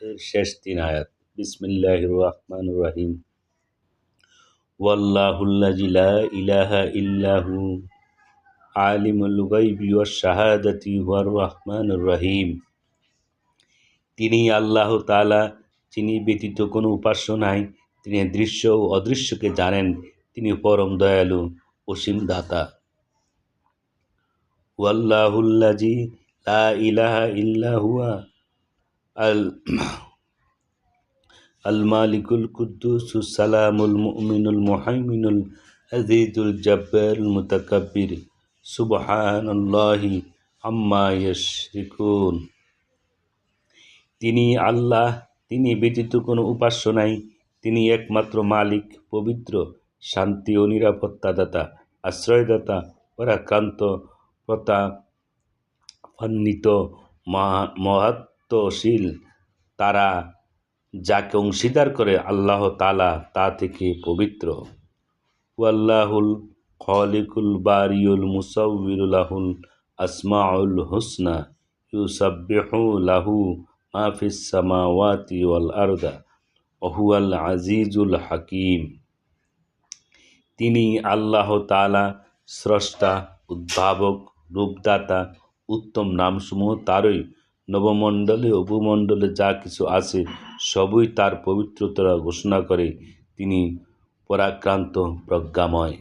এর শেষ তিন আয়াত। বিসমিল্লাহ রহমান ইলাহা ইল্লাহু আলিমুল গাইবি ওয়াশ শাহাদাতি ওয়ার রহিম। তিনি আল্লাহ তালা যিনি ব্যতীত কোনো উপাস্য নাই, তিনি দৃশ্য ও অদৃশ্যকে জানেন, তিনি পরম দয়ালু অসীম দাতা ওয়াল্লাহুল্লাজি লা ইলাহা ইল্লা হুয়া আল আল মালিকুল কুদ্দুসুস সালামুল মুমিনুল মুহাইমিনুল আজিজুল জব্বারুল মুতাকাব্বির। সুবহানাল্লাহি আম্মা ইয়াশরিকুন। তিনি আল্লাহ, তিনি ব্যতীত কোনো উপাস্য নাই। তিনি একমাত্র মালিক, পবিত্র, শান্তি ও নিরাপত্তাদাতা, আশ্রয়দাতা, পরাক্রান্ত প্রতাপান্বিত মহাত্মশীল তারা যাকে অংশীদার করে আল্লাহ তালা তা থেকে পবিত্র। ওয়াল্লাহুল খলিকুল বারিউল মুসাউবিরুল্লাহুল আসমাউল হুসনা ইউসাব্বিহু লাহু মাফিস সামাওয়াতি ওয়াল আরদা ওহুয়াল আজিজুল হাকিম। তিনি আল্লাহ তালা স্রষ্টা, উদ্ভাবক, রূপদাতা, উত্তম নামসমূহ তারই নবমণ্ডলে উপমণ্ডলে যা কিছু আছে সবই তার পবিত্রতা ঘোষণা করে। তিনি পরাক্রান্ত প্রজ্ঞাময়।